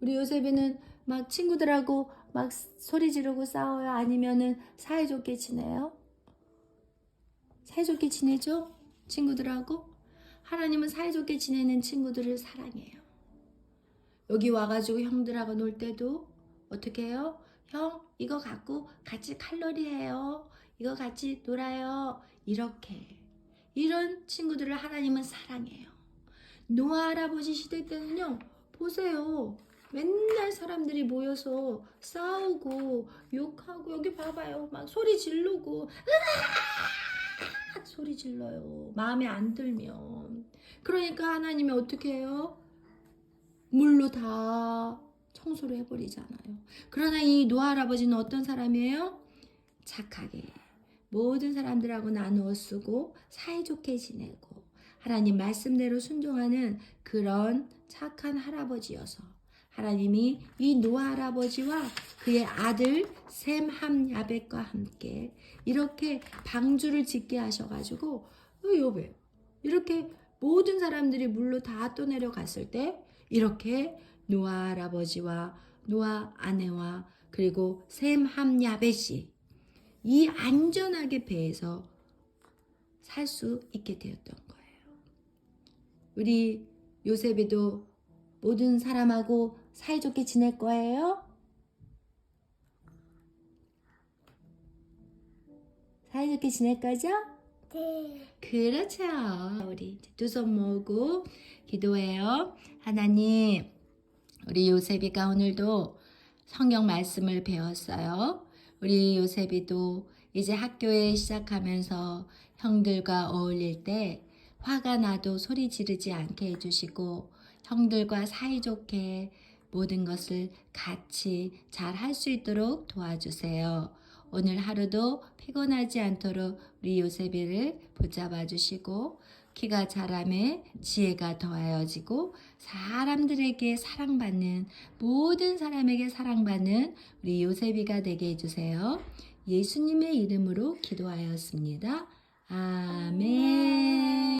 우리 요셉이는 막 친구들하고 막 소리 지르고 싸워요? 아니면은 사이좋게 지내요? 사이좋게 지내죠? 친구들하고? 하나님은 사이좋게 지내는 친구들을 사랑해요. 여기 와가지고 형들하고 놀 때도 어떻게 해요? 형, 이거 갖고 같이 칼로리 해요. 이거 같이 놀아요. 이렇게. 이런 친구들을 하나님은 사랑해요. 노아 할아버지 시대 때는요, 보세요. 맨날 사람들이 모여서 싸우고 욕하고 여기 봐봐요. 막 소리 지르고 으악 소리 질러요. 마음에 안 들면. 그러니까 하나님이 어떻게 해요? 물로 다 청소를 해버리잖아요. 그러나 이 노아 할아버지는 어떤 사람이에요? 착하게 모든 사람들하고 나누어 쓰고 사이좋게 지내고 하나님 말씀대로 순종하는 그런 착한 할아버지여서 하나님이 이 노아 할아버지와 그의 아들 샘 함 야벳과 함께 이렇게 방주를 짓게 하셔가지고 요배 이렇게 모든 사람들이 물로 다 떠내려갔을 때 이렇게 노아 할아버지와 노아 아내와 그리고 샘 함 야벳이 이 안전하게 배에서 살 수 있게 되었던 거예요. 우리 요셉이도 모든 사람하고 사이좋게 지낼 거예요? 사이좋게 지낼 거죠? 네. 그렇죠. 우리 두 손 모으고 기도해요. 하나님, 우리 요셉이가 오늘도 성경 말씀을 배웠어요. 우리 요셉이도 이제 학교에 시작하면서 형들과 어울릴 때 화가 나도 소리 지르지 않게 해주시고 형들과 사이좋게 모든 것을 같이 잘 할 수 있도록 도와주세요. 오늘 하루도 피곤하지 않도록 우리 요셉이를 붙잡아 주시고 키가 자라매 지혜가 더하여지고 사람들에게 사랑받는 모든 사람에게 사랑받는 우리 요셉이가 되게 해주세요. 예수님의 이름으로 기도하였습니다. 아멘.